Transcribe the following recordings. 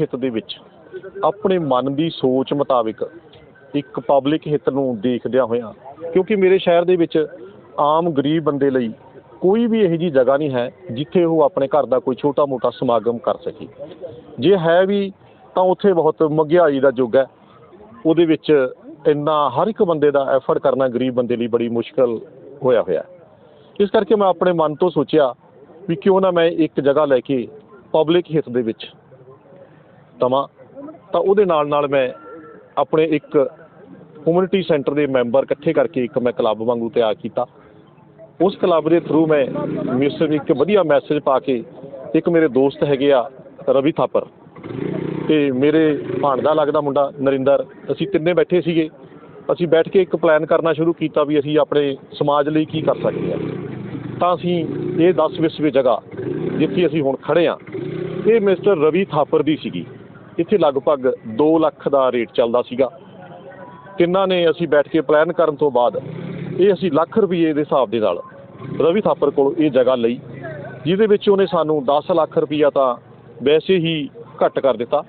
ਹਿੱਤ ਦੇ ਵਿੱਚ ਆਪਣੇ ਮਨ ਦੀ ਸੋਚ ਮੁਤਾਬਿਕ ਇੱਕ ਪਬਲਿਕ ਹਿੱਤ ਨੂੰ ਦੇਖਦਿਆਂ ਹੋਇਆਂ, ਕਿਉਂਕਿ ਮੇਰੇ ਸ਼ਹਿਰ ਦੇ ਵਿੱਚ ਆਮ ਗਰੀਬ ਬੰਦੇ ਲਈ ਕੋਈ ਵੀ ਇਹੋ ਜੀ ਜਗ੍ਹਾ ਨਹੀਂ ਹੈ ਜਿੱਥੇ ਉਹ ਆਪਣੇ ਘਰ ਦਾ ਕੋਈ ਛੋਟਾ-ਮੋਟਾ ਸਮਾਗਮ ਕਰ ਸਕੇ। ਜੇ ਹੈ ਵੀ, ਤਾਂ ਉੱਥੇ ਬਹੁਤ ਮਹਿੰਗਾਈ ਦਾ ਯੁੱਗ ਹੈ। ਉਹਦੇ ਵਿੱਚ ਇੰਨਾ ਹਰ ਇੱਕ ਬੰਦੇ ਦਾ ਐਫਰਟ ਕਰਨਾ ਗਰੀਬ ਬੰਦੇ ਲਈ ਬੜੀ ਮੁਸ਼ਕਲ ਹੋਇਆ ਹੋਇਆ ਇਸ ਕਰਕੇ ਮੈਂ ਆਪਣੇ ਮਨ ਤੋਂ ਸੋਚਿਆ ਵੀ ਕਿਉਂ ਨਾ ਮੈਂ ਇੱਕ ਜਗ੍ਹਾ ਲੈ ਕੇ ਪਬਲਿਕ ਹਿੱਤ ਦੇ ਵਿੱਚ ਤਵਾਂ ਤਾਂ ਉਹਦੇ ਨਾਲ ਨਾਲ ਮੈਂ ਆਪਣੇ ਇੱਕ ਕਮਿਊਨਿਟੀ ਸੈਂਟਰ ਦੇ ਮੈਂਬਰ ਇਕੱਠੇ ਕਰਕੇ ਇੱਕ ਮੈਂ ਕਲੱਬ ਵਾਂਗੂ ਤਿਆਰ ਕੀਤਾ। ਉਸ ਕਲੱਬ ਦੇ ਥਰੂ ਮੈਂ ਮਿਸਰ ਇੱਕ ਵਧੀਆ ਮੈਸੇਜ ਪਾ ਕੇ ਇੱਕ ਮੇਰੇ ਦੋਸਤ ਹੈਗੇ ਆ, ਰਵੀ ਥਾਪਰ। ਤੇ ਮੇਰੇ ਭਾਣਦਾ ਲੱਗਦਾ ਮੁੰਡਾ ਨਰਿੰਦਰ, ਅਸੀਂ ਤਿੰਨੇ ਬੈਠੇ ਸੀਗੇ। ਅਸੀਂ ਬੈਠ ਕੇ ਇੱਕ ਪਲਾਨ ਕਰਨਾ ਸ਼ੁਰੂ ਕੀਤਾ ਵੀ ਅਸੀਂ ਆਪਣੇ ਸਮਾਜ ਲਈ ਕੀ ਕਰ ਸਕਦੇ ਹਾਂ। ਤਾਂ ਅਸੀਂ ਇਹ 10 ਵਿਸਵੇ ਜਗ੍ਹਾ ਜਿੱਥੇ ਅਸੀਂ ਹੁਣ ਖੜੇ ਆ ਇਹ ਮਿਸਟਰ ਰਵੀ ਥਾਪਰ ਦੀ ਸੀਗੀ। ਇੱਥੇ ਲਗਭਗ 2 ਲੱਖ ਦਾ ਰੇਟ ਚੱਲਦਾ ਸੀਗਾ। ਤਿੰਨਾਂ ਨੇ ਅਸੀਂ ਬੈਠ ਕੇ ਪਲਾਨ ਕਰਨ ਤੋਂ ਬਾਅਦ ਇਹ ਅਸੀਂ ਲੱਖ ਰੁਪਏ ਦੇ ਹਿਸਾਬ ਦੇ ਨਾਲ ਰਵੀ ਥਾਪਰ ਕੋਲ ਇਹ ਜਗ੍ਹਾ ਲਈ, ਜਿਹਦੇ ਵਿੱਚ ਉਹਨੇ ਸਾਨੂੰ 10 ਲੱਖ ਰੁਪਈਆ ਤਾਂ ਵੈਸੇ ਹੀ ਘੱਟ ਕਰ ਦਿੱਤਾ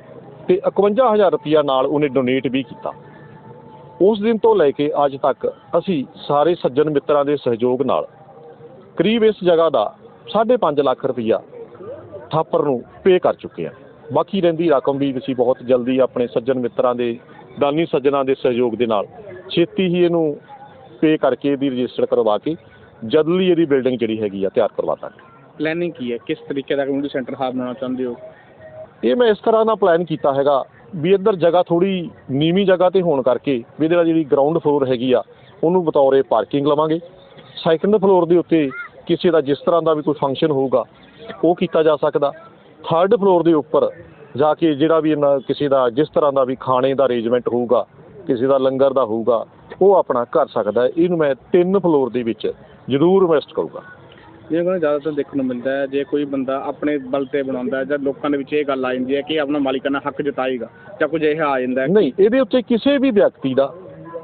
ਤੇ 51000 ਰੁਪਈਆ ਨਾਲ ਉਹਨੇ ਡੋਨੇਟ ਵੀ ਕੀਤਾ। ਉਸ ਦਿਨ ਤੋਂ ਲੈ ਕੇ ਅੱਜ ਤੱਕ ਅਸੀਂ ਸਾਰੇ ਸੱਜਣ ਮਿੱਤਰਾਂ ਦੇ ਸਹਿਯੋਗ ਨਾਲ ਕਰੀਬ ਇਸ ਜਗ੍ਹਾ ਦਾ 5.5 ਲੱਖ ਰੁਪਈਆ ਥਾਪਰ ਨੂੰ ਪੇ ਕਰ ਚੁੱਕੇ ਹਾਂ। ਬਾਕੀ ਰਹਿੰਦੀ ਰਕਮ ਵੀ ਅਸੀਂ ਬਹੁਤ ਜਲਦੀ ਆਪਣੇ ਸੱਜਣ ਮਿੱਤਰਾਂ ਦੇ ਦਾਨੀ ਸੱਜਣਾ ਦੇ ਸਹਿਯੋਗ ਦੇ ਨਾਲ ਛੇਤੀ ਹੀ ਇਹਨੂੰ ਪੇ ਕਰਕੇ ਇਹਦੀ ਰਜਿਸਟਰ ਕਰਵਾ ਕੇ ਜਲਦੀ ਇਹਦੀ ਬਿਲਡਿੰਗ ਜਿਹੜੀ ਹੈਗੀ ਆ ਤਿਆਰ ਕਰਵਾ ਦਾਂਗੇ। ਪਲੈਨਿੰਗ ਕੀ ਹੈ? ਕਿਸ ਤਰੀਕੇ ਦਾ ਕਮਿਊਨਿਟੀ ਸੈਂਟਰ ਹਾਲ ਬਣਾਉਣਾ ਚਾਹੁੰਦੇ ਹੋ? ਇਹ ਮੈਂ ਇਸ ਤਰ੍ਹਾਂ ਦਾ ਪਲਾਨ ਕੀਤਾ ਹੈਗਾ ਵੀ ਇੱਧਰ ਜਗ੍ਹਾ ਥੋੜੀ ਨੀਵੀਂ ਜਗ੍ਹਾ ਤੇ ਹੋਣ ਕਰਕੇ ਵੀ ਇਹਦੇ ਨਾਲ ਜਿਹੜੀ ਗਰਾਊਂਡ ਫਲੋਰ ਹੈਗੀ ਆ ਉਹਨੂੰ ਬਤੌਰੇ ਪਾਰਕਿੰਗ ਲਵਾਂਗੇ। ਸੈਕੰਡ ਫਲੋਰ ਦੇ ਉੱਤੇ ਕਿਸੇ ਦਾ ਜਿਸ ਤਰ੍ਹਾਂ ਦਾ ਵੀ ਕੋਈ ਫੰਕਸ਼ਨ ਹੋਊਗਾ ਉਹ ਕੀਤਾ ਜਾ ਸਕਦਾ। ਥਰਡ ਫਲੋਰ ਦੇ ਉੱਪਰ ਜਾ ਕੇ ਜਿਹੜਾ ਵੀ ਇਹਨਾਂ ਕਿਸੇ ਦਾ ਜਿਸ ਤਰ੍ਹਾਂ ਦਾ ਵੀ ਖਾਣੇ ਦਾ ਅਰੇਂਜਮੈਂਟ ਹੋਊਗਾ ਕਿਸੇ ਦਾ ਲੰਗਰ ਦਾ ਹੋਊਗਾ ਉਹ ਆਪਣਾ ਕਰ ਸਕਦਾ ਹੈ। ਇਹਨੂੰ ਮੈਂ ਤਿੰਨ ਫਲੋਰ ਦੇ ਵਿੱਚ ਜ਼ਰੂਰ ਇਨਵੈਸਟ ਕਰੂੰਗਾ। ਜਿਵੇਂ ਕਿ ਜ਼ਿਆਦਾਤਰ ਦੇਖਣ ਨੂੰ ਮਿਲਦਾ ਹੈ ਜੇ ਕੋਈ ਬੰਦਾ ਆਪਣੇ ਬਲ ਤੇ ਬਣਾਉਂਦਾ ਜਾਂ ਲੋਕਾਂ ਦੇ ਵਿੱਚ ਇਹ ਗੱਲ ਆ ਜਾਂਦੀ ਹੈ ਕਿ ਇਹ ਆਪਣਾ ਮਾਲਿਕਾਨਾ ਹੱਕ ਜਤਾਏਗਾ ਜਾਂ ਕੁਝ ਇਹ ਆ ਜਾਂਦਾ ਹੈ। ਨਹੀਂ ਇਹਦੇ ਉੱਤੇ ਕਿਸੇ ਵੀ ਵਿਅਕਤੀ ਦਾ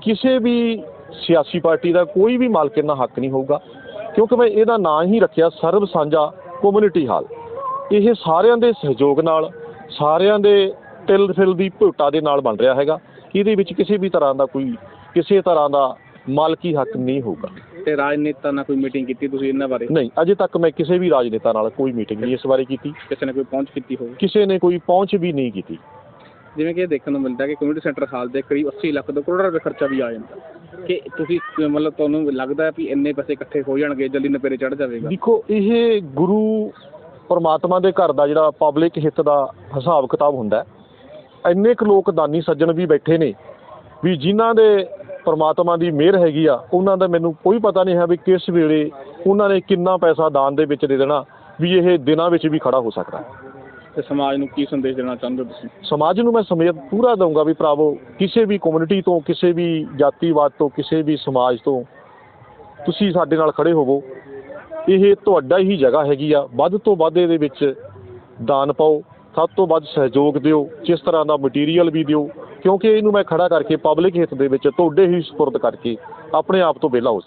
ਕਿਸੇ ਵੀ ਸਿਆਸੀ ਪਾਰਟੀ ਦਾ ਕੋਈ ਵੀ ਮਾਲਕਾਨਾ ਹੱਕ ਨਹੀਂ ਹੋਊਗਾ ਕਿਉਂਕਿ ਮੈਂ ਇਹਦਾ ਨਾਂ ਹੀ ਰੱਖਿਆ ਸਰਬ ਸਾਂਝਾ ਕਮਿਊਨਿਟੀ ਹਾਲ ਇਹ ਸਾਰਿਆਂ ਦੇ ਸਹਿਯੋਗ ਨਾਲ ਸਾਰਿਆਂ ਦੇ ਤਿਲ ਫਿਲ ਦੀ ਭੁੱਟਾ ਦੇ ਨਾਲ ਬਣ ਰਿਹਾ ਹੈਗਾ। ਇਹਦੇ ਵਿੱਚ ਕਿਸੇ ਵੀ ਤਰ੍ਹਾਂ ਦਾ ਕੋਈ ਕਿਸੇ ਤਰ੍ਹਾਂ ਦਾ ਮਾਲਕੀ ਹੱਕ ਨਹੀਂ ਹੋਊਗਾ। ਤੇ ਰਾਜਨੇਤਾ ਨਾਲ ਕੋਈ ਮੀਟਿੰਗ ਕੀਤੀ ਤੁਸੀਂ ਇਹਨਾਂ ਬਾਰੇ? ਨਹੀਂ ਅਜੇ ਤੱਕ ਮੈਂ ਕਿਸੇ ਵੀ ਰਾਜਨੇਤਾ ਨਾਲ ਕੋਈ ਮੀਟਿੰਗ ਨਹੀਂ ਇਸ ਬਾਰੇ ਕੀਤੀ। ਕਿਸੇ ਨੇ ਕੋਈ ਪਹੁੰਚ ਕੀਤੀ ਹੋਵੇ? ਕਿਸੇ ਨੇ ਕੋਈ ਪਹੁੰਚ ਵੀ ਨਹੀਂ ਕੀਤੀ। ਜਿਵੇਂ ਕਿ ਇਹ ਦੇਖਣ ਨੂੰ ਮਿਲਦਾ ਕਿ ਕਮਿਊਨਿਟੀ ਸੈਂਟਰ ਹਾਲ ਦੇ ਕਰੀਬ 80 ਲੱਖ ਤੋਂ ਕਰੋੜ ਰੁਪਏ ਖਰਚਾ ਵੀ ਆ ਜਾਂਦਾ। ਕਿ ਤੁਸੀਂ ਮਤਲਬ ਤੁਹਾਨੂੰ ਲੱਗਦਾ ਵੀ ਇੰਨੇ ਪੈਸੇ ਇਕੱਠੇ ਹੋ ਜਾਣਗੇ ਜਲਦੀ ਨਪੇਰੇ ਚੜ ਜਾਵੇਗਾ। ਦੇਖੋ ਇਹ ਗੁਰੂ ਪਰਮਾਤਮਾ ਦੇ ਘਰ ਦਾ ਜਿਹੜਾ ਪਬਲਿਕ ਹਿੱਤ ਦਾ ਹਿਸਾਬ ਕਿਤਾਬ ਹੁੰਦਾ ਇੰਨੇ ਕੁ ਲੋਕ ਦਾਨੀ ਸੱਜਣ ਵੀ ਬੈਠੇ ਨੇ ਵੀ ਜਿਨ੍ਹਾਂ ਦੇ ਪਰਮਾਤਮਾ ਦੀ ਮਿਹਰ ਹੈਗੀ ਆ ਉਹਨਾਂ ਦਾ ਮੈਨੂੰ ਕੋਈ ਪਤਾ ਨਹੀਂ ਹੈ ਵੀ ਕਿਸ ਵੇਲੇ ਉਹਨਾਂ ਨੇ ਕਿੰਨਾ ਪੈਸਾ ਦਾਨ ਦੇ ਵਿੱਚ ਦੇ ਦੇਣਾ ਵੀ ਇਹ ਦਿਨਾਂ ਵਿੱਚ ਵੀ ਖੜਾ ਹੋ ਸਕਦਾ ਹੈ। ਤੇ ਸਮਾਜ ਨੂੰ ਕੀ ਸੰਦੇਸ਼ ਦੇਣਾ ਚਾਹੁੰਦੇ ਹੋ ਤੁਸੀਂ? ਸਮਾਜ ਨੂੰ ਮੈਂ ਸਮੇਤ ਪੂਰਾ ਦਊਂਗਾ ਵੀ ਭਰਾਵੋ ਕਿਸੇ ਵੀ ਕਮਿਊਨਿਟੀ ਤੋਂ ਕਿਸੇ ਵੀ ਜਾਤੀਵਾਦ ਤੋਂ ਕਿਸੇ ਵੀ ਸਮਾਜ ਤੋਂ ਤੁਸੀਂ ਸਾਡੇ ਨਾਲ ਖੜੇ ਹੋਵੋ। ਇਹ ਤੁਹਾਡਾ ਹੀ ਜਗ੍ਹਾ ਹੈਗੀ ਆ। ਵੱਧ ਤੋਂ ਵੱਧ ਇਹਦੇ ਵਿੱਚ ਦਾਨ ਪਾਓ। ਸਭ ਤੋਂ ਵੱਧ ਸਹਿਯੋਗ ਦਿਓ। ਜਿਸ ਤਰ੍ਹਾਂ ਦਾ ਮਟੀਰੀਅਲ ਵੀ ਦਿਓ। ਕਿਉਂਕਿ ਇਹਨੂੰ ਮੈਂ ਖੜਾ ਕਰਕੇ ਪਬਲਿਕ ਹਿੱਤ ਦੇ ਵਿੱਚ ਤੁਹਾਡੇ ਹੀ ਸਪੁਰਦ ਕਰਕੇ ਆਪਣੇ ਆਪ ਤੋਂ ਵਿਹਲਾ ਹੋ